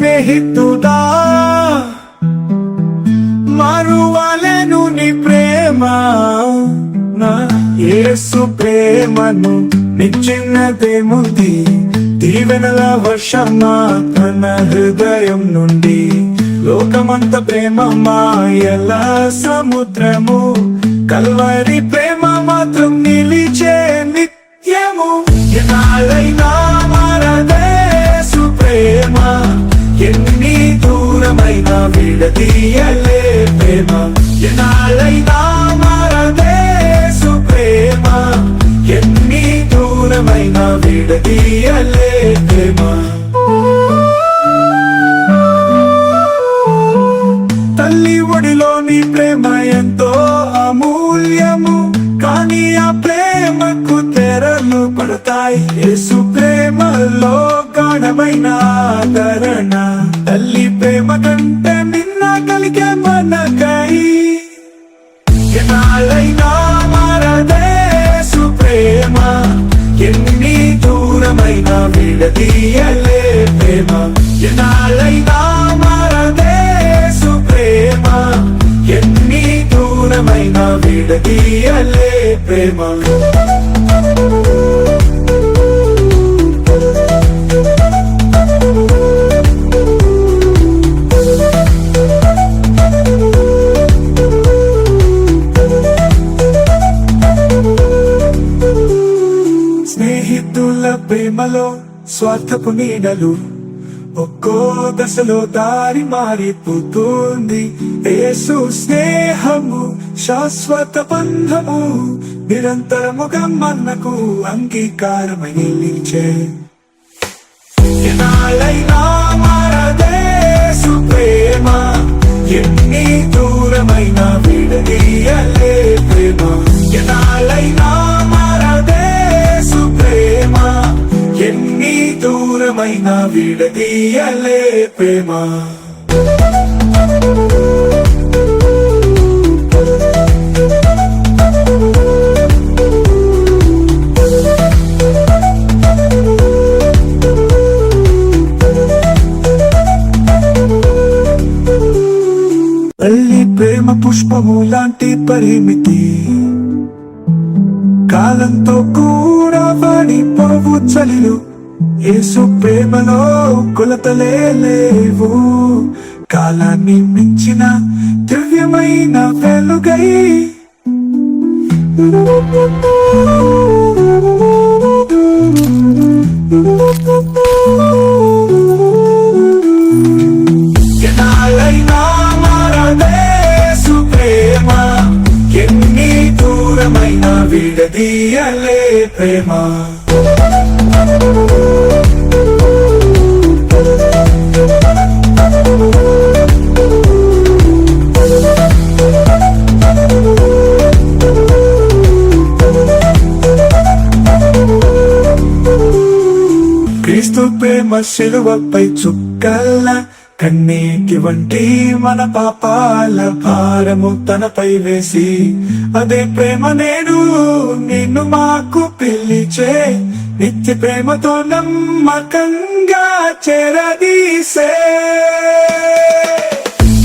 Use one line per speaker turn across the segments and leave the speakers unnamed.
స్నేహితుడా మరువలను నీ ప్రేమ. నా యేసు ప్రేమను నిచ్చిన్నదేముంది దీవెనల వర్షమా తన హృదయం నుండి. లోకమంత ప్రేమ మాయల సముద్రము. కల్వరి ప్రేమ మాత్రం విడదీయలే తల్లి ఒడిలోని ప్రేమ ఎంతో అమూల్యము కానీ ఆ ప్రేమకు తెరలు పడతాయి. యేసు ప్రేమలో గాఢమైన ఆదరణ. తల్లి ప్రేమ కంటే నిన్న కలిగే విడదీయలే ప్రేమ ఎన్నాళ్ళైనా మరదేసు ప్రేమ ఎన్ని దూరమైన విడదీయలే ప్రేమ స్నేహితుల ప్రేమలో స్వార్థపు నీడలు ఒక్కో దశలో దారి మారిపోతుంది. యేసు స్నేహము శాశ్వత బంధము నిరంతరముగా మనకు అంగీకారమై నిలిచే. ఎన్నాళ్ళైనా మారదేసు ప్రేమ ఎన్ని దూరమైన విడదీయలే ప్రేమ. ఎన్నాళ్ళైనా ఎన్ని దూరమైన విడదీయలే ప్రేమ. తల్లి ప్రేమ పుష్పము లాంటి పరిమితి. కాలంతో వాడిపోవు చలిలు యేసు ప్రేమలో కొలతలే లేవు కాలాన్ని మించిన దివ్యమైన వెలుగై. ఎన్నాళ్ళైనా మారదేసు ప్రేమ. ఎన్ని దూరమైన విడదీయలే ప్రేమ. ప్రేమ శిలువపై చుక్కల్ల కన్నీటి వంటి మన పాపాల భారము తనపై వేసి అదే ప్రేమ నేను నిన్ను మాకు పిలిచే నిత్య ప్రేమతో నమ్మకంగా చేరదీసే.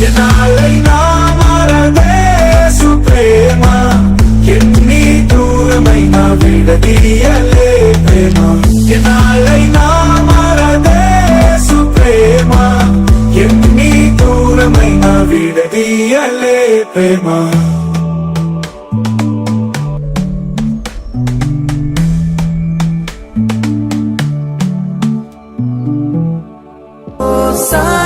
ఎన్నాళ్ళైనా మారదేసు ప్రేమ ఎన్ని దూరమైన విడదీయలే ప్రేమ. ఎనాలైనా విడదీయలే ప్రేమ
Sana